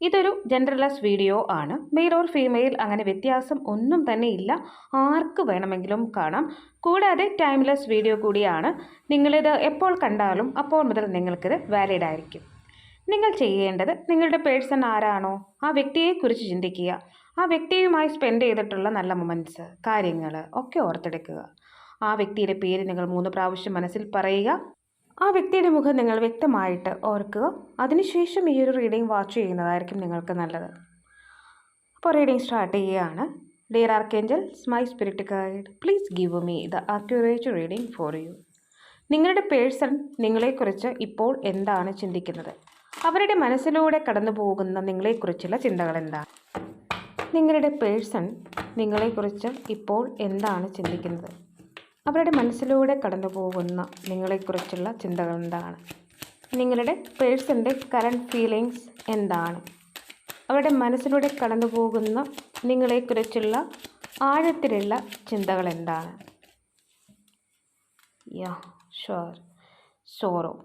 ഇതൊരു genderless video ആണ്. Male or female അങ്ങനെ വ്യത്യാസം ഒന്നും തന്നെ ഇല്ല. ആർക്ക് വേണമെങ്കിലും കാണാം. കൂടാതെ ടൈംലെസ് വീഡിയോ കൂടിയാണ്. നിങ്ങളിത് എപ്പോൾ കണ്ടാലും അപ്പോൾ മുതൽ നിങ്ങൾക്കിത് വാലിഡ് ആയിരിക്കും. നിങ്ങൾ ചെയ്യേണ്ടത് നിങ്ങളുടെ പേഴ്സൺ ആരാണോ ആ വ്യക്തിയെക്കുറിച്ച് ചിന്തിക്കുക. ആ വ്യക്തിയുമായി സ്പെൻഡ് ചെയ്തിട്ടുള്ള നല്ല മൊമെന്റ്സ് കാര്യങ്ങൾ ഒക്കെ ഓർത്തെടുക്കുക. ആ വ്യക്തിയുടെ പേര് നിങ്ങൾ മൂന്ന് പ്രാവശ്യം മനസ്സിൽ പറയുക. ആ വ്യക്തിയുടെ മുഖം നിങ്ങൾ വ്യക്തമായിട്ട് ഓർക്കുക. അതിനുശേഷം ഈ ഒരു റീഡിംഗ് വാച്ച് ചെയ്യുന്നതായിരിക്കും നിങ്ങൾക്ക് നല്ലത്. അപ്പോൾ റീഡിംഗ് സ്റ്റാർട്ട് ചെയ്യുകയാണ്. Dear archangels my spirit guide please give me the accurate reading for you നിങ്ങളുടെ പേഴ്സൺ നിങ്ങളെക്കുറിച്ച് ഇപ്പോൾ എന്താണ് ചിന്തിക്കുന്നത്? അവരുടെ മനസ്സിലൂടെ കടന്നു പോകുന്ന നിങ്ങളെക്കുറിച്ചുള്ള ചിന്തകൾ എന്താണ്? നിങ്ങളുടെ പേഴ്സൺ നിങ്ങളെക്കുറിച്ച് ഇപ്പോൾ എന്താണ് ചിന്തിക്കുന്നത്? അവരുടെ മനസ്സിലൂടെ കടന്നു പോകുന്ന നിങ്ങളെക്കുറിച്ചുള്ള ചിന്തകൾ എന്താണ്? നിങ്ങളുടെ പേഴ്സന്റെ കറണ്ട് ഫീലിങ്സ് എന്താണ്? അവരുടെ മനസ്സിലൂടെ കടന്നു പോകുന്ന നിങ്ങളെക്കുറിച്ചുള്ള ആഴത്തിലുള്ള ചിന്തകൾ എന്താണ്? Yeah sure. സോറോ.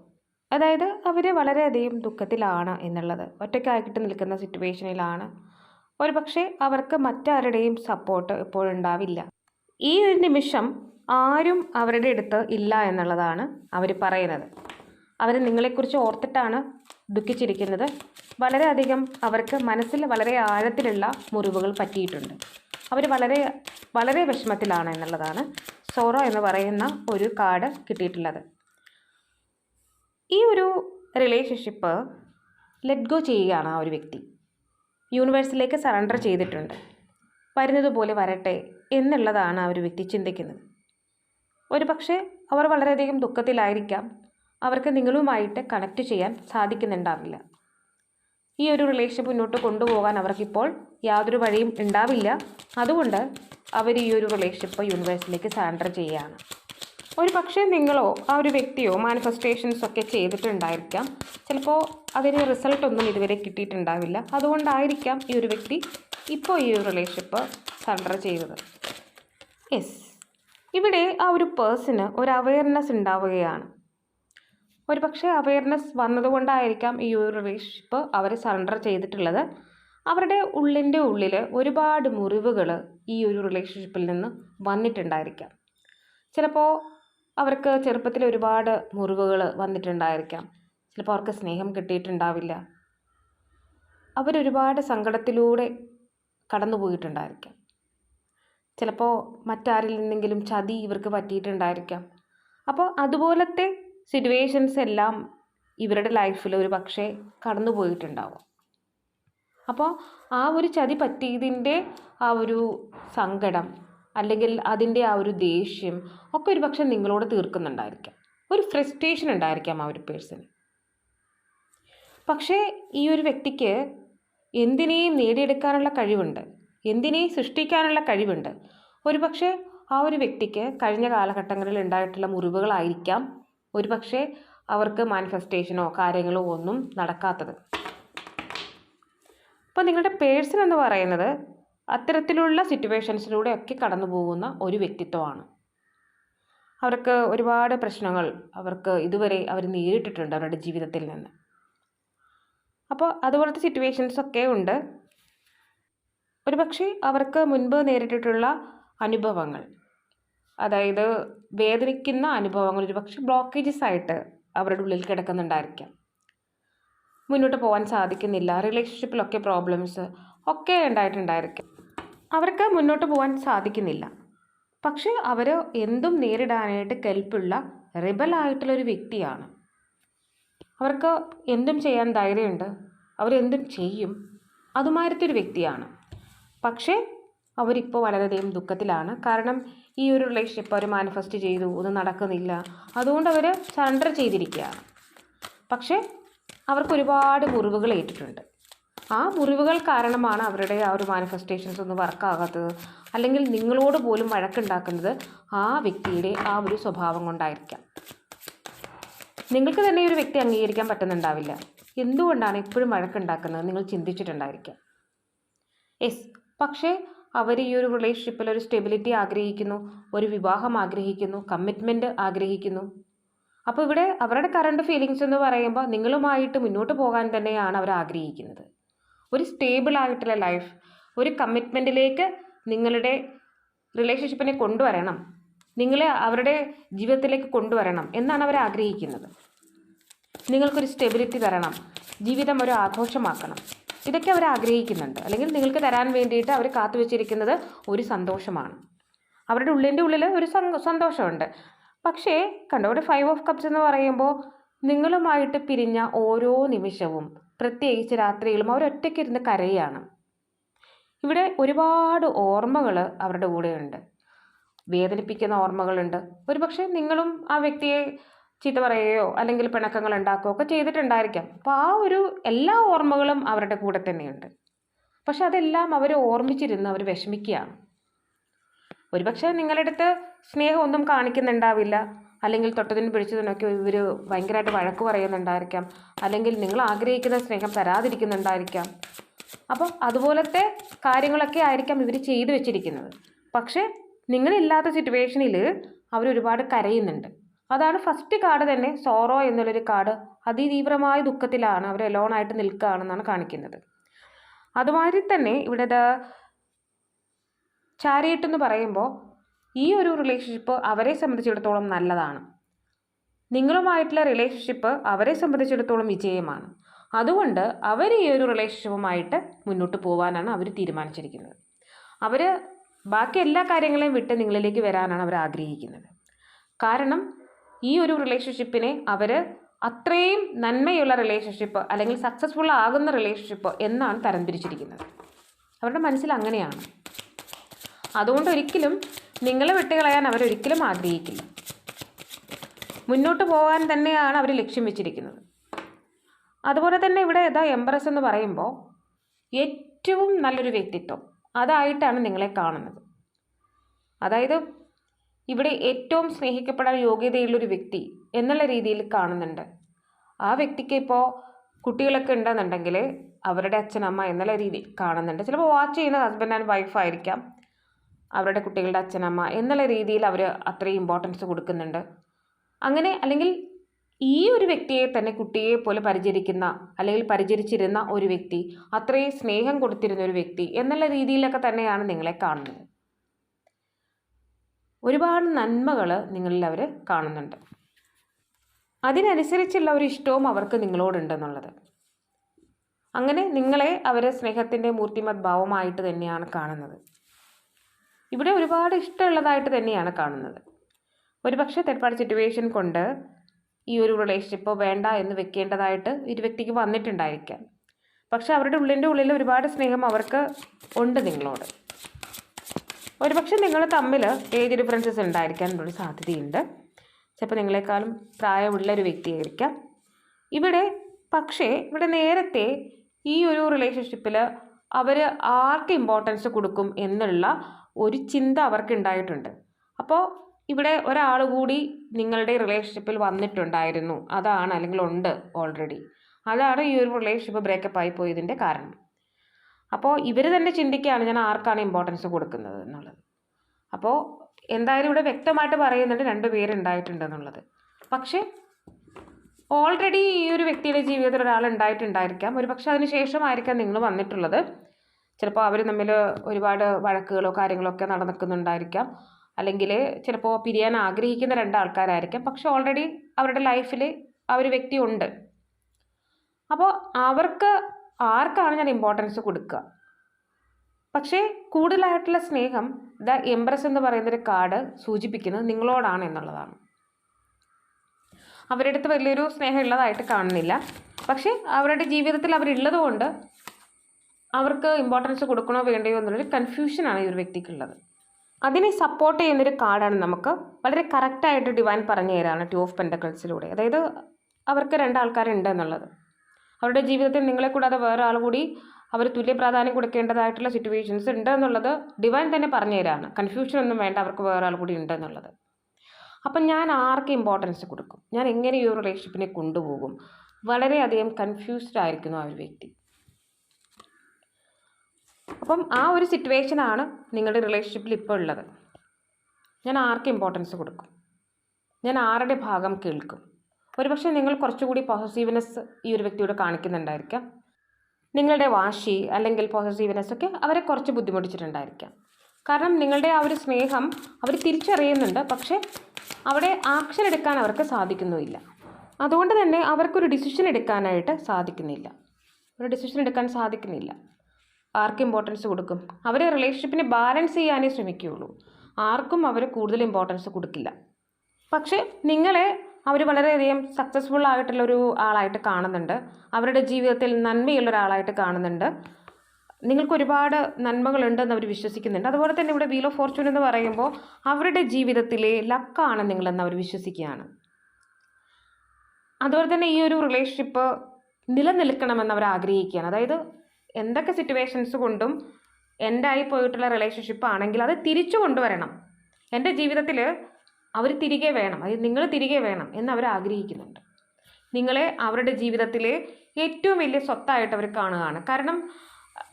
അതായത് അവർ വളരെയധികം ദുഃഖത്തിലാണ് എന്നുള്ളത്. ഒറ്റയ്ക്കായിട്ട് നിൽക്കുന്ന സിറ്റുവേഷനിലാണ്. ഒരു പക്ഷേ അവർക്ക് മറ്റാരുടെയും സപ്പോർട്ട് ഇപ്പോഴുണ്ടാവില്ല. ഈ ഒരു നിമിഷം ആരും അവരുടെ അടുത്ത് ഇല്ല എന്നുള്ളതാണ് അവർ പറയുന്നത്. അവർ നിങ്ങളെക്കുറിച്ച് ഓർത്തിട്ടാണ് ദുഃഖിച്ചിരിക്കുന്നത്. വളരെയധികം അവർക്ക് മനസ്സിൽ വളരെ ആഴത്തിലുള്ള മുറിവുകൾ പറ്റിയിട്ടുണ്ട്. അവർ വളരെ വളരെ വിഷമത്തിലാണ് എന്നുള്ളതാണ് സോറോ എന്ന് പറയുന്ന ഒരു കാർഡ് കിട്ടിയിട്ടുള്ളത്. ഈ ഒരു റിലേഷൻഷിപ്പ് ലെറ്റ് ഗോ ചെയ്യുകയാണ് ആ ഒരു വ്യക്തി. യൂണിവേഴ്സിലേക്ക് സറണ്ടർ ചെയ്തിട്ടുണ്ട്. വരുന്നത് പോലെ വരട്ടെ എന്നുള്ളതാണ് ആ ഒരു വ്യക്തി ചിന്തിക്കുന്നത്. ഒരു പക്ഷേ അവർ വളരെയധികം ദുഃഖത്തിലായിരിക്കാം. അവർക്ക് നിങ്ങളുമായിട്ട് കണക്റ്റ് ചെയ്യാൻ സാധിക്കുന്നുണ്ടാവില്ല. ഈ ഒരു റിലേഷൻ മുന്നോട്ട് കൊണ്ടുപോകാൻ അവർക്കിപ്പോൾ യാതൊരു വഴിയും ഉണ്ടാവില്ല. അതുകൊണ്ട് അവർ ഈ ഒരു റിലേഷൻഷിപ്പ് യൂണിവേഴ്സിലേക്ക് സാൻഡർ ചെയ്യുകയാണ്. ഒരു പക്ഷേ നിങ്ങളോ ആ ഒരു വ്യക്തിയോ മാനിഫെസ്റ്റേഷൻസ് ഒക്കെ ചെയ്തിട്ടുണ്ടായിരിക്കാം. ചിലപ്പോൾ അതിന് റിസൾട്ടൊന്നും ഇതുവരെ കിട്ടിയിട്ടുണ്ടാവില്ല. അതുകൊണ്ടായിരിക്കാം ഈ ഒരു വ്യക്തി ഇപ്പോൾ ഈ ഒരു റിലേഷൻഷിപ്പ് സറണ്ടർ ചെയ്തത്. യെസ് ഇവിടെ ആ ഒരു പേഴ്സണ് ഒരു അവയർനെസ് ഉണ്ടാവുകയാണ്. ഒരു പക്ഷേ അവയർനെസ് വന്നതുകൊണ്ടായിരിക്കാം ഈ ഒരു റിലേഷൻഷിപ്പ് അവർ സറണ്ടർ ചെയ്തിട്ടുള്ളത്. അവരുടെ ഉള്ളിന്റെ ഉള്ളിൽ ഒരുപാട് മുറിവുകൾ ഈ ഒരു റിലേഷൻഷിപ്പിൽ നിന്ന് വന്നിട്ടുണ്ടായിരിക്കാം. ചിലപ്പോൾ അവർക്ക് ചെറുപ്പത്തിൽ ഒരുപാട് മുറിവുകൾ വന്നിട്ടുണ്ടായിരിക്കാം. ചിലപ്പോൾ അവർക്ക് സ്നേഹം കിട്ടിയിട്ടുണ്ടാവില്ല. അവരൊരുപാട് സങ്കടത്തിലൂടെ കടന്നു പോയിട്ടുണ്ടായിരിക്കാം ചിലപ്പോൾ മറ്റാരിൽ നിന്നെങ്കിലും ചതി ഇവർക്ക് പറ്റിയിട്ടുണ്ടായിരിക്കാം. അപ്പോൾ അതുപോലത്തെ സിറ്റുവേഷൻസ് എല്ലാം ഇവരുടെ ലൈഫിൽ ഒരു പക്ഷേ കടന്നു പോയിട്ടുണ്ടാവും. അപ്പോൾ ആ ഒരു ചതി പറ്റിയതിന്റെ ആ ഒരു സങ്കടം അല്ലെങ്കിൽ അതിന്റെ ആ ഒരു ദേഷ്യം ഒക്കെ ഒരു പക്ഷേ നിങ്ങളോട് തീർക്കുന്നുണ്ടായിരിക്കാം. ഒരു ഫ്രസ്ട്രേഷൻ ഉണ്ടായിരിക്കാം ആ ഒരു പേഴ്സൺ പക്ഷേ ഈ ഒരു വ്യക്തിക്ക് എന്തിനേയും നേടിയെടുക്കാനുള്ള കഴിവുണ്ട്. എന്തിനേയും സൃഷ്ടിക്കാനുള്ള കഴിവുണ്ട്? ഒരുപക്ഷെ ആ ഒരു വ്യക്തിക്ക് കഴിഞ്ഞ കാലഘട്ടങ്ങളിൽ ഉണ്ടായിട്ടുള്ള മുറിവുകളായിരിക്കാം. ഒരുപക്ഷെ അവർക്ക് മാനിഫെസ്റ്റേഷനോ കാര്യങ്ങളോ ഒന്നും നടക്കാത്തത്. അപ്പോൾ നിങ്ങളുടെ പേഴ്സൺ എന്ന് പറയുന്നത് അത്തരത്തിലുള്ള സിറ്റുവേഷൻസിലൂടെ ഒക്കെ കടന്നു പോകുന്ന ഒരു വ്യക്തിത്വമാണ്. അവർക്ക് ഒരുപാട് പ്രശ്നങ്ങൾ അവർക്ക് ഇതുവരെ അവർ നേരിട്ടിട്ടുണ്ട് അവരുടെ ജീവിതത്തിൽ നിന്ന്. അപ്പോൾ അതുപോലത്തെ സിറ്റുവേഷൻസൊക്കെ ഉണ്ട്. ഒരുപക്ഷെ അവർക്ക് മുൻപ് നേരിട്ടിട്ടുള്ള അനുഭവങ്ങൾ. അതായത് വേദനിക്കുന്ന അനുഭവങ്ങൾ ഒരുപക്ഷെ ബ്ലോക്കേജസ് ആയിട്ട് അവരുടെ ഉള്ളിൽ കിടക്കുന്നുണ്ടായിരിക്കാം. മുന്നോട്ട് പോകാൻ സാധിക്കുന്നില്ല. റിലേഷൻഷിപ്പിലൊക്കെ പ്രോബ്ലംസ് ഒക്കെ ഉണ്ടായിട്ടുണ്ടായിരിക്കും. അവർക്ക് മുന്നോട്ട് പോകാൻ സാധിക്കുന്നില്ല. പക്ഷേ അവർ എന്തും നേരിടാനായിട്ട് കെൽപ്പുള്ള റിബലായിട്ടുള്ളൊരു വ്യക്തിയാണ്. അവർക്ക് എന്തും ചെയ്യാൻ ധൈര്യമുണ്ട്. അവരെന്തും ചെയ്യും. അതുമാരത്തെ ഒരു വ്യക്തിയാണ്. പക്ഷേ അവരിപ്പോൾ വളരെയധികം ദുഃഖത്തിലാണ്. കാരണം ഈ ഒരു റിലേഷൻഷിപ്പ് അവർ മാനിഫെസ്റ്റ് ചെയ്തു. ഒന്നും നടക്കുന്നില്ല. അതുകൊണ്ട് അവർ സറണ്ടർ ചെയ്തിരിക്കുകയാണ്. പക്ഷേ അവർക്ക് ഒരുപാട് മുറിവുകൾ ഏറ്റിട്ടുണ്ട്. ആ മുറിവുകൾ കാരണമാണ് അവരുടെ ആ ഒരു മാനിഫെസ്റ്റേഷൻസ് ഒന്നും വർക്കാകാത്തത് അല്ലെങ്കിൽ നിങ്ങളോട് പോലും വഴക്കുണ്ടാക്കുന്നത് ആ വ്യക്തിയുടെ ആ ഒരു സ്വഭാവം കൊണ്ടായിരിക്കാം. നിങ്ങൾക്ക് തന്നെ ഒരു വ്യക്തി അംഗീകരിക്കാൻ പറ്റുന്നുണ്ടാവില്ല. എന്തുകൊണ്ടാണ് എപ്പോഴും വഴക്കുണ്ടാക്കുന്നത്? നിങ്ങൾ ചിന്തിച്ചിട്ടുണ്ടായിരിക്കാം. യെസ് പക്ഷേ അവർ ഈ ഒരു റിലേഷൻഷിപ്പിൽ ഒരു സ്റ്റെബിലിറ്റി ആഗ്രഹിക്കുന്നു ഒരു വിവാഹം ആഗ്രഹിക്കുന്നു കമ്മിറ്റ്മെന്റ് ആഗ്രഹിക്കുന്നു. അപ്പോൾ ഇവിടെ അവരുടെ കറണ്ട് ഫീലിങ്സ് എന്ന് പറയുമ്പോൾ നിങ്ങളുമായിട്ട് മുന്നോട്ട് പോകാൻ തന്നെയാണ് അവർ ആഗ്രഹിക്കുന്നത്. ഒരു സ്റ്റേബിൾ ആയിട്ടുള്ള ലൈഫ് ഒരു കമ്മിറ്റ്മെന്റിലേക്ക് നിങ്ങളുടെ റിലേഷൻഷിപ്പിനെ കൊണ്ടുവരണം നിങ്ങളെ അവരുടെ ജീവിതത്തിലേക്ക് കൊണ്ടുവരണം എന്നാണ് അവർ ആഗ്രഹിക്കുന്നത്. നിങ്ങൾക്കൊരു സ്റ്റെബിലിറ്റി തരണം ജീവിതം ഒരു ആഘോഷമാക്കണം. ഇതൊക്കെ അവർ ആഗ്രഹിക്കുന്നുണ്ട്. അല്ലെങ്കിൽ നിങ്ങൾക്ക് തരാൻ വേണ്ടിയിട്ട് അവർ കാത്തു വെച്ചിരിക്കുന്നത് ഒരു സന്തോഷമാണ്. അവരുടെ ഉള്ളിന്റെ ഉള്ളിൽ ഒരു സന്തോഷമുണ്ട്. പക്ഷേ കണ്ടോ ഒരു ഫൈവ് ഓഫ് കപ്സ് എന്ന് പറയുമ്പോൾ നിങ്ങളുമായിട്ട് പിരിഞ്ഞ ഓരോ നിമിഷവും പ്രത്യേകിച്ച് രാത്രിയിലും അവർ ഒറ്റയ്ക്കിരുന്ന് കരയാണ്. ഇവിടെ ഒരുപാട് ഓർമ്മകൾ അവരുടെ കൂടെയുണ്ട്. വേദനിപ്പിക്കുന്ന ഓർമ്മകളുണ്ട്. ഒരുപക്ഷെ നിങ്ങളും ആ വ്യക്തിയെ ചീത്ത പറയുകയോ അല്ലെങ്കിൽ പിണക്കങ്ങൾ ഉണ്ടാക്കുകയോ ഒക്കെ ചെയ്തിട്ടുണ്ടായിരിക്കാം. അപ്പോൾ ആ ഒരു എല്ലാ ഓർമ്മകളും അവരുടെ കൂടെ തന്നെയുണ്ട്. പക്ഷെ അതെല്ലാം അവർ ഓർമ്മിച്ചിരുന്ന് അവർ വിഷമിക്കുകയാണ്. ഒരുപക്ഷെ നിങ്ങളുടെ അടുത്ത് സ്നേഹമൊന്നും കാണിക്കുന്നുണ്ടാവില്ല. അല്ലെങ്കിൽ തൊട്ടതിന് പിടിച്ചതിനൊക്കെ ഇവർ ഭയങ്കരമായിട്ട് വഴക്ക് പറയുന്നുണ്ടായിരിക്കാം. അല്ലെങ്കിൽ നിങ്ങൾ ആഗ്രഹിക്കുന്ന സ്നേഹം തരാതിരിക്കുന്നുണ്ടായിരിക്കാം. അപ്പോൾ അതുപോലത്തെ കാര്യങ്ങളൊക്കെ ആയിരിക്കാം ഇവർ ചെയ്തു വെച്ചിരിക്കുന്നത്. പക്ഷേ നിങ്ങളില്ലാത്ത സിറ്റുവേഷനിൽ അവരൊരുപാട് കരയുന്നുണ്ട്. അതാണ് ഫസ്റ്റ് കാർഡ് തന്നെ സോറോ എന്നുള്ളൊരു കാർഡ് അതിതീവ്രമായ ദുഃഖത്തിലാണ് അവർ എലോണായിട്ട് നിൽക്കുകയാണെന്നാണ് കാണിക്കുന്നത്. അതുമാതിരി തന്നെ ഇവിടെ ദ എന്ന് പറയുമ്പോൾ ഈ ഒരു റിലേഷൻഷിപ്പ് അവരെ സംബന്ധിച്ചിടത്തോളം നല്ലതാണ്. നിങ്ങളുമായിട്ടുള്ള റിലേഷൻഷിപ്പ് അവരെ സംബന്ധിച്ചിടത്തോളം വിജയമാണ്. അതുകൊണ്ട് അവർ ഈ ഒരു റിലേഷൻഷിപ്പുമായിട്ട് മുന്നോട്ട് പോകാനാണ് അവർ തീരുമാനിച്ചിരിക്കുന്നത്. അവർ ബാക്കി എല്ലാ കാര്യങ്ങളെയും വിട്ട് നിങ്ങളിലേക്ക് വരാനാണ് അവർ ആഗ്രഹിക്കുന്നത്. കാരണം ഈ ഒരു റിലേഷൻഷിപ്പിനെ അവർ അത്രയും നന്മയുള്ള റിലേഷൻഷിപ്പ് അല്ലെങ്കിൽ സക്സസ്ഫുൾ ആകുന്ന റിലേഷൻഷിപ്പ് എന്നാണ് തരംതിരിച്ചിരിക്കുന്നത്. അവരുടെ മനസ്സിൽ അങ്ങനെയാണ്. അതുകൊണ്ട് ഒരിക്കലും നിങ്ങളെ വിട്ടുകളയാൻ അവരൊരിക്കലും ആഗ്രഹിക്കില്ല. മുന്നോട്ട് പോകാൻ തന്നെയാണ് അവർ ലക്ഷ്യം വെച്ചിരിക്കുന്നത്. അതുപോലെ തന്നെ ഇവിടെ ഇതാ എംബറസ് എന്ന് പറയുമ്പോൾ ഏറ്റവും നല്ലൊരു വ്യക്തിത്വം അതായിട്ടാണ് നിങ്ങളെ കാണുന്നത്. അതായത് ഇവിടെ ഏറ്റവും സ്നേഹിക്കപ്പെടാൻ യോഗ്യതയുള്ളൊരു വ്യക്തി എന്നുള്ള രീതിയിൽ കാണുന്നുണ്ട്. ആ വ്യക്തിക്ക് ഇപ്പോൾ കുട്ടികളൊക്കെ ഉണ്ടെന്നുണ്ടെങ്കിൽ അവരുടെ അച്ഛനമ്മ എന്നുള്ള രീതിയിൽ കാണുന്നുണ്ട്. ചിലപ്പോൾ വാച്ച് ചെയ്യുന്ന ഹസ്ബൻഡ് ആൻഡ് വൈഫ് ആയിരിക്കാം അവരുടെ കുട്ടികളുടെ അച്ഛനമ്മ എന്നുള്ള രീതിയിൽ അവർ അത്രയും ഇമ്പോർട്ടൻസ് കൊടുക്കുന്നുണ്ട്. അങ്ങനെ അല്ലെങ്കിൽ ഈ ഒരു വ്യക്തിയെ തന്നെ കുട്ടിയെ പോലെ പരിചരിക്കുന്ന അല്ലെങ്കിൽ പരിചരിച്ചിരുന്ന ഒരു വ്യക്തി അത്രയും സ്നേഹം കൊടുത്തിരുന്ന ഒരു വ്യക്തി എന്നുള്ള രീതിയിലൊക്കെ തന്നെയാണ് നിങ്ങളെ കാണുന്നത്. ഒരുപാട് നന്മകൾ നിങ്ങളിൽ അവർ കാണുന്നുണ്ട്. അതിനനുസരിച്ചുള്ള ഒരു ഇഷ്ടവും അവർക്ക് നിങ്ങളോടുണ്ടെന്നുള്ളത്. അങ്ങനെ നിങ്ങളെ അവർ സ്നേഹത്തിന്റെ മൂർത്തിമത് ഭാവമായിട്ട് തന്നെയാണ് കാണുന്നത്. ഇവിടെ ഒരുപാട് ഇഷ്ടമുള്ളതായിട്ട് തന്നെയാണ് കാണുന്നത്. ഒരുപക്ഷെ തെറ്റാട് സിറ്റുവേഷൻ കൊണ്ട് ഈ ഒരു റിലേഷൻഷിപ്പ് വേണ്ട എന്ന് വെക്കേണ്ടതായിട്ട് ഒരു വ്യക്തിക്ക് വന്നിട്ടുണ്ടായിരിക്കാം. പക്ഷെ അവരുടെ ഉള്ളിന്റെ ഉള്ളിൽ ഒരുപാട് സ്നേഹം അവർക്ക് ഉണ്ട് നിങ്ങളോട്. ഒരുപക്ഷെ നിങ്ങൾ തമ്മിൽ ഏജ് ഡിഫറൻസസ് ഉണ്ടായിരിക്കാനുള്ള സാധ്യതയുണ്ട്. ചിലപ്പോൾ നിങ്ങളെക്കാളും പ്രായമുള്ള ഒരു വ്യക്തിയായിരിക്കാം. ഇവിടെ പക്ഷേ ഇവിടെ നേരത്തെ ഈ ഒരു റിലേഷൻഷിപ്പിൽ അവർ ആർക്ക് ഇമ്പോർട്ടൻസ് കൊടുക്കും എന്നുള്ള ഒരു ചിന്ത അവർക്ക് ഉണ്ടായിട്ടുണ്ട്. അപ്പോൾ ഇവിടെ ഒരാൾ കൂടി നിങ്ങളുടെ റിലേഷൻഷിപ്പിൽ വന്നിട്ടുണ്ടായിരുന്നു. അതാണ് അല്ലെങ്കിൽ ഉണ്ട് ഓൾറെഡി അതാണ് ഈ ഒരു റിലേഷൻഷിപ്പ് ബ്രേക്കപ്പ് ആയി പോയതിന്റെ കാരണം. അപ്പോൾ ഇവർ തന്നെ ചിന്തിക്കുകയാണ് ഞാൻ ആർക്കാണ് ഇമ്പോർട്ടൻസ് കൊടുക്കുന്നത് എന്നുള്ളത്. അപ്പോൾ എന്തായാലും ഇവിടെ വ്യക്തമായിട്ട് പറയുന്നുണ്ട് രണ്ട് പേരുണ്ടായിട്ടുണ്ട് എന്നുള്ളത്. പക്ഷേ ഓൾറെഡി ഈ ഒരു വ്യക്തിയുടെ ജീവിതത്തിൽ ഒരാൾ ഉണ്ടായിട്ടുണ്ടായിരിക്കാം. ഒരു പക്ഷേ അതിന് ശേഷമായിരിക്കാം നിങ്ങൾ വന്നിട്ടുള്ളത്. ചിലപ്പോൾ അവർ തമ്മിൽ ഒരുപാട് വഴക്കുകളോ കാര്യങ്ങളോ ഒക്കെ നടക്കുന്നുണ്ടായിരിക്കാം അല്ലെങ്കിൽ ചിലപ്പോൾ പിരിയാൻ ആഗ്രഹിക്കുന്ന രണ്ടാൾക്കാരായിരിക്കാം. പക്ഷെ ഓൾറെഡി അവരുടെ ലൈഫിൽ ആ ഒരു വ്യക്തി ഉണ്ട്. അപ്പോൾ അവർക്ക് ആർക്കാണ് ഞാൻ ഇമ്പോർട്ടൻസ് കൊടുക്കുക? പക്ഷേ കൂടുതലായിട്ടുള്ള സ്നേഹം ദ എംപ്രസ് എന്ന് പറയുന്നൊരു കാർഡ് സൂചിപ്പിക്കുന്നത് നിങ്ങളോടാണ് എന്നുള്ളതാണ്. അവരുടെ അടുത്ത് വലിയൊരു സ്നേഹം ഉള്ളതായിട്ട് കാണുന്നില്ല. പക്ഷേ അവരുടെ ജീവിതത്തിൽ അവരുള്ളതുകൊണ്ട് അവർക്ക് ഇമ്പോർട്ടൻസ് കൊടുക്കണോ വേണ്ടയോ എന്നുള്ളൊരു കൺഫ്യൂഷനാണ് ഈ ഒരു വ്യക്തിക്കുള്ളത്. അതിനെ സപ്പോർട്ട് ചെയ്യുന്നൊരു കാർഡാണ് നമുക്ക് വളരെ കറക്റ്റായിട്ട് ഡിവൈൻ പറഞ്ഞു തരാണ് ടു ഓഫ് പെൻഡക്കിൾസിലൂടെ അതായത് അവർക്ക് രണ്ടാൾക്കാരുണ്ട് എന്നുള്ളത്. അവരുടെ ജീവിതത്തിൽ നിങ്ങളെ കൂടാതെ വേറെ ആൾ കൂടി അവർ തുല്യ പ്രാധാന്യം കൊടുക്കേണ്ടതായിട്ടുള്ള സിറ്റുവേഷൻസ് ഉണ്ട് എന്നുള്ളത് ഡിവൈൻ തന്നെ പറഞ്ഞു തരാണ് കൺഫ്യൂഷൻ ഒന്നും വേണ്ട അവർക്ക് വേറെ ആൾ കൂടി ഉണ്ട് എന്നുള്ളത് അപ്പം ഞാൻ ആർക്ക് ഇമ്പോർട്ടൻസ് കൊടുക്കും? ഞാൻ എങ്ങനെ ഈ ഒരു റിലേഷൻഷിപ്പിനെ കൊണ്ടുപോകും? വളരെയധികം കൺഫ്യൂസ്ഡ് ആയിരിക്കുന്നു ആ ഒരു വ്യക്തി. അപ്പം ആ ഒരു സിറ്റുവേഷനാണ് നിങ്ങളുടെ റിലേഷൻഷിപ്പിൽ ഇപ്പോൾ ഉള്ളത്. ഞാൻ ആർക്ക് ഇമ്പോർട്ടൻസ് കൊടുക്കും? ഞാൻ ആരുടെ ഭാഗം കേൾക്കും? ഒരുപക്ഷെ നിങ്ങൾ കുറച്ചുകൂടി പോസസീവ്നെസ് ഈ ഒരു വ്യക്തിയോട് കാണിക്കുന്നുണ്ടായിരിക്കാം. നിങ്ങളുടെ വാശി അല്ലെങ്കിൽ പോസസീവ്നെസ് ഒക്കെ അവരെ കുറച്ച് ബുദ്ധിമുട്ടിച്ചിട്ടുണ്ടായിരിക്കാം. കാരണം നിങ്ങളുടെ ആ ഒരു സ്നേഹം അവർ തിരിച്ചറിയുന്നുണ്ട് പക്ഷേ അവിടെ ആക്ഷൻ എടുക്കാൻ അവർക്ക് സാധിക്കുന്നുമില്ല. അതുകൊണ്ട് തന്നെ അവർക്കൊരു ഡിസിഷൻ എടുക്കാനായിട്ട് സാധിക്കുന്നില്ല. ഒരു ഡിസിഷൻ എടുക്കാൻ സാധിക്കുന്നില്ല. ആർക്ക് ഇമ്പോർട്ടൻസ് കൊടുക്കും. അവർ റിലേഷൻഷിപ്പിനെ ബാലൻസ് ചെയ്യാനേ ശ്രമിക്കുകയുള്ളൂ. ആർക്കും അവർ കൂടുതൽ ഇമ്പോർട്ടൻസ് കൊടുക്കില്ല. പക്ഷേ നിങ്ങളെ അവർ വളരെയധികം സക്സസ്ഫുൾ ആയിട്ടുള്ള ഒരു ആളായിട്ട് കാണുന്നുണ്ട്. അവരുടെ ജീവിതത്തിൽ നന്മയുള്ള ഒരാളായിട്ട് കാണുന്നുണ്ട്. നിങ്ങൾക്ക് ഒരുപാട് നന്മകളുണ്ടെന്ന് അവർ വിശ്വസിക്കുന്നുണ്ട്. അതുപോലെ തന്നെ ഇവിടെ വീൽ ഓഫ് ഫോർച്യൂൺ എന്ന് പറയുമ്പോൾ അവരുടെ ജീവിതത്തിലെ ലക്കാണ് നിങ്ങളെന്ന് അവർ വിശ്വസിക്കുകയാണ്. അതുപോലെ തന്നെ ഈ ഒരു റിലേഷൻഷിപ്പ് നിലനിൽക്കണമെന്ന് അവർ ആഗ്രഹിക്കുകയാണ്. അതായത് എന്തൊക്കെ സിറ്റുവേഷൻസ് കൊണ്ടും എന്റെ ആയി പോയിട്ടുള്ള റിലേഷൻഷിപ്പ് ആണെങ്കിൽ അത് തിരിച്ചു കൊണ്ടുവരണം. എന്റെ ജീവിതത്തിൽ അവർ തിരികെ വേണം അതായത് നിങ്ങൾ തിരികെ വേണം എന്ന് അവർ ആഗ്രഹിക്കുന്നുണ്ട്. നിങ്ങളെ അവരുടെ ജീവിതത്തിലെ ഏറ്റവും വലിയ സ്വത്തായിട്ട് അവർ കാണുകയാണ്. കാരണം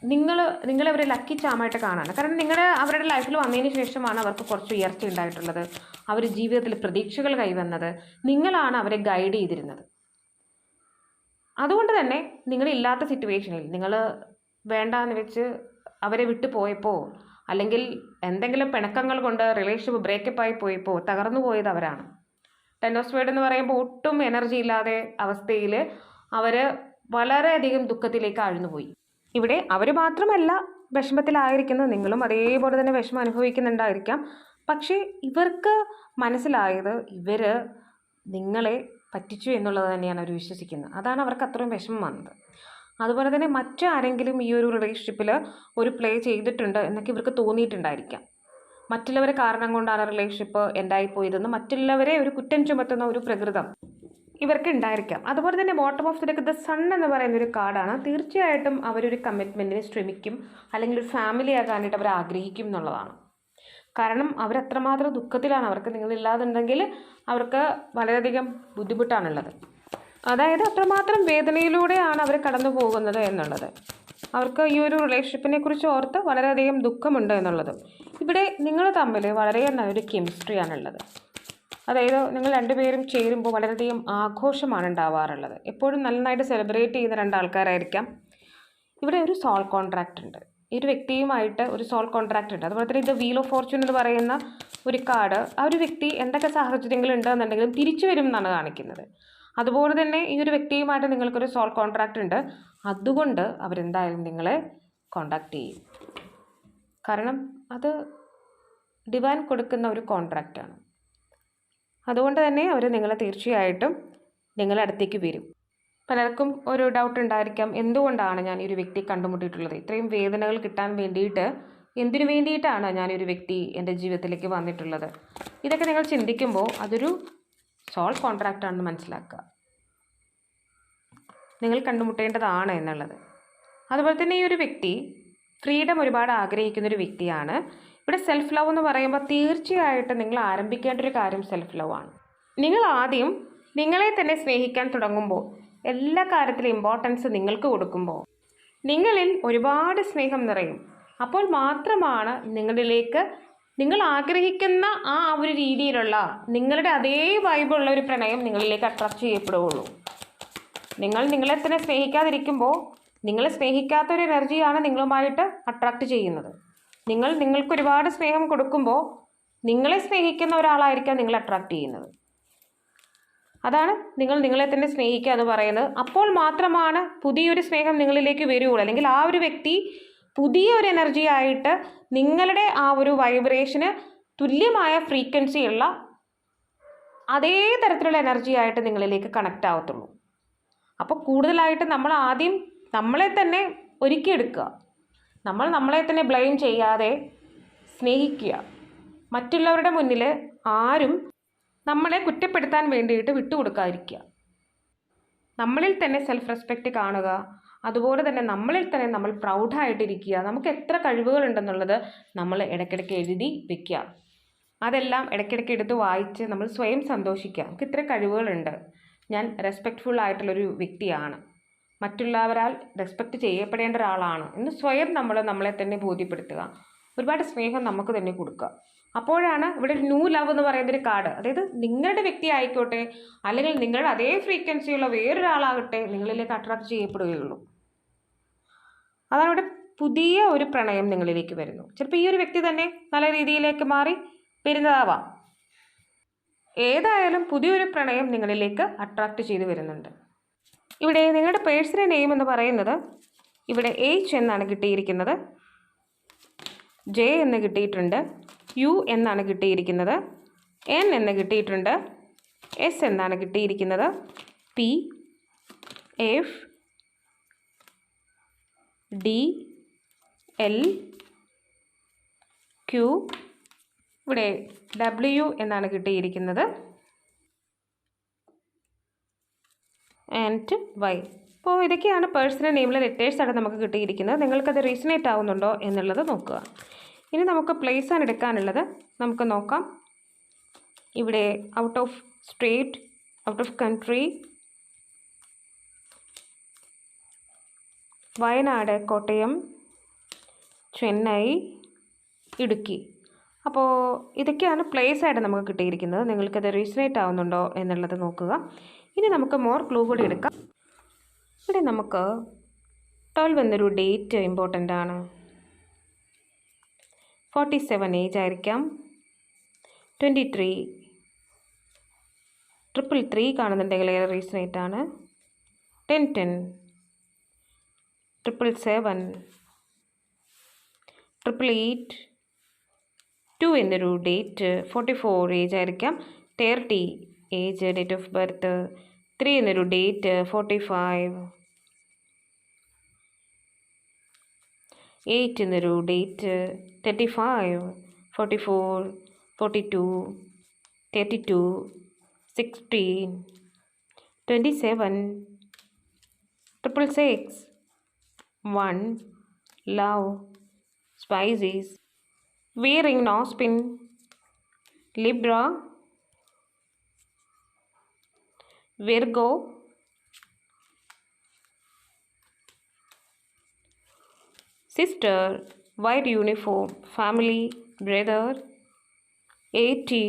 നിങ്ങൾ നിങ്ങളെ ഒരു ലക്കി ചാമായിട്ട് കാണാണ്. കാരണം നിങ്ങൾ അവരുടെ ലൈഫിൽ വന്നതിന് ശേഷമാണ് അവർക്ക് കുറച്ച് ഉയർച്ച ഉണ്ടായിട്ടുള്ളത്. അവർ ജീവിതത്തിൽ പ്രതീക്ഷകൾ കൈവന്നത് നിങ്ങളാണ് അവരെ ഗൈഡ് ചെയ്തിരുന്നത്. അതുകൊണ്ട് തന്നെ നിങ്ങളില്ലാത്ത സിറ്റുവേഷനിൽ നിങ്ങൾ വേണ്ടാന്ന് വെച്ച് അവരെ വിട്ടു പോയപ്പോൾ അല്ലെങ്കിൽ എന്തെങ്കിലും പിണക്കങ്ങൾ കൊണ്ട് റിലേഷൻഷിപ്പ് ബ്രേക്കപ്പ് ആയി പോയപ്പോൾ തകർന്നു പോയത് അവരാണ്. ടെൻഡോസ്വേഡ് എന്ന് പറയുമ്പോൾ ഒട്ടും എനർജി ഇല്ലാതെ അവസ്ഥയിൽ അവർ വളരെയധികം ദുഃഖത്തിലേക്ക് ആഴ്ന്നുപോയി. ഇവിടെ അവർ മാത്രമല്ല വിഷമത്തിലായിരിക്കുന്നത് നിങ്ങളും അതേപോലെ തന്നെ വിഷമം അനുഭവിക്കുന്നുണ്ടായിരിക്കാം. പക്ഷേ ഇവർക്ക് മനസ്സിലായത് ഇവർ നിങ്ങളെ പറ്റിച്ചു എന്നുള്ളത് തന്നെയാണ് അവർ വിശ്വസിക്കുന്നത്. അതാണ് അവർക്ക് അത്രയും വിഷമം വന്നത്. അതുപോലെ തന്നെ മറ്റാരെങ്കിലും ഈ ഒരു റിലേഷൻഷിപ്പിൽ ഒരു പ്ലേ ചെയ്തിട്ടുണ്ട് എന്നൊക്കെ ഇവർക്ക് തോന്നിയിട്ടുണ്ടായിരിക്കാം. മറ്റുള്ളവരെ കാരണം കൊണ്ടാണ് റിലേഷൻഷിപ്പ് എന്തായിപ്പോയതെന്ന് മറ്റുള്ളവരെ ഒരു കുറ്റം ചുമത്തുന്ന ഒരു പ്രകൃതം ഇവർക്ക് ഉണ്ടായിരിക്കാം. അതുപോലെ തന്നെ ബോട്ടം ഓഫ് ദിക്ക് ദ സൺ എന്ന് പറയുന്ന ഒരു കാർഡാണ്. തീർച്ചയായിട്ടും അവരൊരു കമ്മിറ്റ്മെന്റിന് ശ്രമിക്കും അല്ലെങ്കിൽ ഒരു ഫാമിലി ആകാനായിട്ട് അവർ ആഗ്രഹിക്കും എന്നുള്ളതാണ്. കാരണം അവരത്രമാത്രം ദുഃഖത്തിലാണ്. അവർക്ക് നിങ്ങളില്ലാതുണ്ടെങ്കിൽ അവർക്ക് വളരെയധികം ബുദ്ധിമുട്ടാണുള്ളത്. അതായത് അത്രമാത്രം വേദനയിലൂടെയാണ് അവർ കടന്നു പോകുന്നത് എന്നുള്ളത്. അവർക്ക് ഈ ഒരു റിലേഷൻഷിപ്പിനെ കുറിച്ച് ഓർത്ത് വളരെയധികം ദുഃഖമുണ്ട് എന്നുള്ളത്. ഇവിടെ നിങ്ങൾ തമ്മിൽ വളരെ നല്ലൊരു കെമിസ്ട്രിയാണുള്ളത് അതായത് നിങ്ങൾ രണ്ടുപേരും ചേരുമ്പോൾ വളരെയധികം ആഘോഷമാണ് ഉണ്ടാവാറുള്ളത്. എപ്പോഴും നന്നായിട്ട് സെലിബ്രേറ്റ് ചെയ്യുന്ന രണ്ടാൾക്കാരായിരിക്കാം. ഇവിടെ ഒരു സോൾ കോൺട്രാക്റ്റ് ഉണ്ട്. ഈ ഒരു വ്യക്തിയുമായിട്ട് ഒരു സോൾ കോൺട്രാക്റ്റ് ഉണ്ട്. അതുപോലെ തന്നെ ഇത് വീൽ ഓഫ് ഫോർച്യൂൺ എന്ന് പറയുന്ന ഒരു കാർഡ് ആ ഒരു വ്യക്തി എന്തൊക്കെ സാഹചര്യങ്ങൾ ഉണ്ടെന്നുണ്ടെങ്കിലും തിരിച്ചു വരും എന്നാണ് കാണിക്കുന്നത്. അതുപോലെ തന്നെ ഈ ഒരു വ്യക്തിയുമായിട്ട് നിങ്ങൾക്കൊരു സോൾ കോൺട്രാക്റ്റ് ഉണ്ട്. അതുകൊണ്ട് അവരെന്തായാലും നിങ്ങളെ കോണ്ടാക്ട് ചെയ്യും. കാരണം അത് ഡിവാൻ കൊടുക്കുന്ന ഒരു കോൺട്രാക്റ്റാണ് അതുകൊണ്ട് തന്നെ അവർ നിങ്ങളെ തീർച്ചയായിട്ടും നിങ്ങളുടെ അടുത്തേക്ക് വരും. പലർക്കും ഒരു ഡൗട്ട് ഉണ്ടായിരിക്കാം. എന്തുകൊണ്ടാണ് ഞാൻ ഈ ഒരു വ്യക്തി കണ്ടുമുട്ടിയിട്ടുള്ളത്? ഇത്രയും വേദനകൾ കിട്ടാൻ വേണ്ടിയിട്ട് എന്തിനു വേണ്ടിയിട്ടാണ് ഞാനൊരു വ്യക്തി എന്റെ ജീവിതത്തിലേക്ക് വന്നിട്ടുള്ളത്? ഇതൊക്കെ നിങ്ങൾ ചിന്തിക്കുമ്പോൾ അതൊരു സോൾ കോൺട്രാക്റ്റ് ആണെന്ന് മനസ്സിലാക്കുക. നിങ്ങൾ കണ്ടുമുട്ടേണ്ടതാണ് എന്നുള്ളത്. അതുപോലെ തന്നെ ഈ ഒരു വ്യക്തി ഫ്രീഡം ഒരുപാട് ആഗ്രഹിക്കുന്ന ഒരു വ്യക്തിയാണ്. ഇവിടെ സെൽഫ് ലവ് എന്ന് പറയുമ്പോൾ തീർച്ചയായിട്ടും നിങ്ങൾ ആരംഭിക്കേണ്ട ഒരു കാര്യം സെൽഫ് ലവ് ആണ്. നിങ്ങൾ ആദ്യം നിങ്ങളെ തന്നെ സ്നേഹിക്കാൻ തുടങ്ങുമ്പോൾ എല്ലാ കാര്യത്തിലും ഇമ്പോർട്ടൻസ് നിങ്ങൾക്ക് കൊടുക്കുമ്പോൾ നിങ്ങളിൽ ഒരുപാട് സ്നേഹം നിറയും. അപ്പോൾ മാത്രമാണ് നിങ്ങളിലേക്ക് നിങ്ങൾ ആഗ്രഹിക്കുന്ന ആ ഒരു രീതിയിലുള്ള നിങ്ങളുടെ അതേ വൈബുള്ള ഒരു പ്രണയം നിങ്ങളിലേക്ക് അട്രാക്റ്റ് ചെയ്യപ്പെടുകയുള്ളൂ നിങ്ങൾ നിങ്ങളെ തന്നെ സ്നേഹിക്കാതിരിക്കുമ്പോൾ നിങ്ങളെ സ്നേഹിക്കാത്ത ഒരു എനർജിയാണ് നിങ്ങളുമായിട്ട് അട്രാക്റ്റ് ചെയ്യുന്നത്. നിങ്ങൾ നിങ്ങൾക്ക് ഒരുപാട് സ്നേഹം കൊടുക്കുമ്പോൾ നിങ്ങളെ സ്നേഹിക്കുന്ന ഒരാളായിരിക്കാം നിങ്ങൾ അട്രാക്റ്റ് ചെയ്യുന്നത്. അതാണ് നിങ്ങൾ നിങ്ങളെ തന്നെ സ്നേഹിക്കുക എന്ന് പറയുന്നത്. അപ്പോൾ മാത്രമാണ് പുതിയൊരു സ്നേഹം നിങ്ങളിലേക്ക് വരികയുള്ളൂ അല്ലെങ്കിൽ ആ ഒരു വ്യക്തി പുതിയ ഒരു എനർജി ആയിട്ട് നിങ്ങളുടെ ആ ഒരു വൈബ്രേഷന് തുല്യമായ ഫ്രീക്വൻസി ഉള്ള അതേ തരത്തിലുള്ള എനർജി ആയിട്ട് നിങ്ങളിലേക്ക് കണക്റ്റ് ആവത്തുള്ളൂ. അപ്പോൾ കൂടുതലായിട്ട് നമ്മൾ ആദ്യം നമ്മളെ തന്നെ ഒരുക്കിയെടുക്കുക. നമ്മൾ നമ്മളെ തന്നെ ബ്ലെയിം ചെയ്യാതെ സ്നേഹിക്കുക. മറ്റുള്ളവരുടെ മുന്നിൽ ആരും നമ്മളെ കുറ്റപ്പെടുത്താൻ വേണ്ടിയിട്ട് വിട്ടുകൊടുക്കാതിരിക്കുക. നമ്മളിൽ തന്നെ സെൽഫ് റെസ്പെക്റ്റ് കാണുക. അതുപോലെ തന്നെ നമ്മളിൽ തന്നെ നമ്മൾ പ്രൗഡായിട്ടിരിക്കുക. നമുക്ക് എത്ര കഴിവുകളുണ്ടെന്നുള്ളത് നമ്മൾ ഇടയ്ക്കിടയ്ക്ക് എഴുതി വെക്കുക. അതെല്ലാം ഇടയ്ക്കിടയ്ക്ക് എടുത്ത് വായിച്ച് നമ്മൾ സ്വയം സന്തോഷിക്കുക. നമുക്ക് ഇത്ര കഴിവുകളുണ്ട്. ഞാൻ റെസ്പെക്റ്റ്ഫുൾ ആയിട്ടുള്ളൊരു വ്യക്തിയാണ്. മറ്റുള്ളവരാൽ റെസ്പെക്റ്റ് ചെയ്യപ്പെടേണ്ട ഒരാളാണ് എന്ന് സ്വയം നമ്മൾ നമ്മളെ തന്നെ ബോധ്യപ്പെടുത്തുക. ഒരുപാട് സ്നേഹം നമുക്ക് തന്നെ കൊടുക്കുക. അപ്പോഴാണ് ഇവിടെ ന്യൂ ലവ് എന്ന് പറയുന്ന ഒരു കാർഡ് അതായത് നിങ്ങളുടെ വ്യക്തി ആയിക്കോട്ടെ അല്ലെങ്കിൽ നിങ്ങളുടെ അതേ ഫ്രീക്വൻസിയുള്ള വേറൊരാളാകട്ടെ നിങ്ങളിലേക്ക് അട്രാക്ട് ചെയ്യപ്പെടുകയുള്ളൂ. അതാണ് ഇവിടെ പുതിയ ഒരു പ്രണയം നിങ്ങളിലേക്ക് വരുന്നു. ചിലപ്പോൾ ഈ ഒരു വ്യക്തി തന്നെ നല്ല രീതിയിലേക്ക് മാറി വരുന്നതാവാം. ഏതായാലും പുതിയൊരു പ്രണയം നിങ്ങളിലേക്ക് അട്രാക്റ്റ് ചെയ്തു വരുന്നുണ്ട്. ഇവിടെ നിങ്ങളുടെ പേഴ്സണൽ നെയിം എന്ന് പറയുന്നത് ഇവിടെ എച്ച് എന്നാണ് കിട്ടിയിരിക്കുന്നത്. ജെ എന്ന് കിട്ടിയിട്ടുണ്ട്. യു എന്നാണ് കിട്ടിയിരിക്കുന്നത്. എൻ എന്ന് കിട്ടിയിട്ടുണ്ട്. എസ് എന്നാണ് കിട്ടിയിരിക്കുന്നത്. P F D L Q ഇവിടെ ഡബ്ല്യു എന്നാണ് കിട്ടിയിരിക്കുന്നത്. ആൻഡ് വൈ അപ്പോൾ ഇതൊക്കെയാണ് പേഴ്സണൽ നെയിമിലെ ലെറ്റേഴ്സാണ് നമുക്ക് കിട്ടിയിരിക്കുന്നത്. നിങ്ങൾക്കത് റീസണേറ്റ് ആവുന്നുണ്ടോ എന്നുള്ളത് നോക്കുക. ഇനി നമുക്ക് പ്ലേസ് ആണ് എടുക്കാനുള്ളത്. നമുക്ക് നോക്കാം. ഇവിടെ out of state out of country Wayanad Kottayam Chennai Idukki. അപ്പോൾ ഇതൊക്കെയാണ് പ്ലേസ് ആയിട്ട് നമുക്ക് കിട്ടിയിരിക്കുന്നത്. നിങ്ങൾക്കത് റീസണേറ്റ് ആവുന്നുണ്ടോ എന്നുള്ളത് നോക്കുക. ഇനി നമുക്ക് മോർ ക്ലൂ കൂടി എടുക്കാം. ഇവിടെ നമുക്ക് ട്വൽവ് എന്നൊരു ഡേറ്റ് ഇമ്പോർട്ടന്റ് ആണ്. ഫോർട്ടി സെവൻ ഏജ് ആയിരിക്കാം. ട്വന്റി ത്രീ ട്രിപ്പിൾ ത്രീ കാണുന്നുണ്ടെങ്കിൽ ഏറെ റീസണേറ്റ് ആണ്. Ten ten triple seven triple eight two എന്നൊരു ഡേറ്റ് ഫോർട്ടി ഫോർ ഏജ് ആയിരിക്കാം. Thirty age date of birth three എന്നൊരു ഡേറ്റ് ഫോർട്ടി ഫൈവ് എയ്റ്റ് എന്നൊരു date thirty five forty four forty two thirty two sixteen twenty seven triple six one love species wearing nospin, Libra, Virgo, sister, white uniform, family, brother, 18.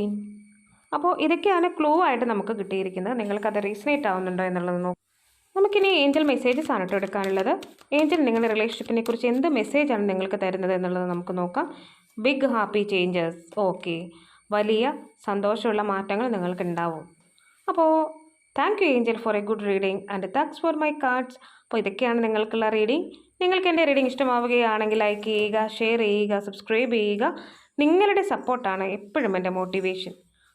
അപ്പോൾ ഇതൊക്കെയാണ് clue ആയിട്ട് നമുക്ക് കിട്ടിയിരിക്കുന്നത് നിങ്ങൾക്കത് resonate ആവുന്നുണ്ടോ എന്നുള്ളത് നോക്കാം നമുക്കിനി ഏഞ്ചൽ മെസ്സേജസ് ആണ് കേട്ടോ എടുക്കാനുള്ളത്. ഏഞ്ചൽ നിങ്ങളുടെ റിലേഷൻഷിപ്പിനെ കുറിച്ച് എന്ത് മെസ്സേജാണ് നിങ്ങൾക്ക് തരുന്നത് എന്നുള്ളത് നമുക്ക് നോക്കാം. ബിഗ് ഹാപ്പി ചേഞ്ചസ് ഓക്കെ വലിയ സന്തോഷമുള്ള മാറ്റങ്ങൾ നിങ്ങൾക്ക് ഉണ്ടാവും അപ്പോൾ thank you angel for a good reading and thanks for my cards അപ്പോൾ ഇതൊക്കെയാണ് നിങ്ങൾക്കുള്ള റീഡിംഗ് നിങ്ങൾക്ക് എന്റെ റീഡിംഗ് ഇഷ്ടമാവുകയാണെങ്കിൽ ലൈക്ക് ചെയ്യുക ഷെയർ ചെയ്യുക സബ്സ്ക്രൈബ് ചെയ്യുക. നിങ്ങളുടെ സപ്പോർട്ടാണ് എപ്പോഴും എന്റെ മോട്ടിവേഷൻ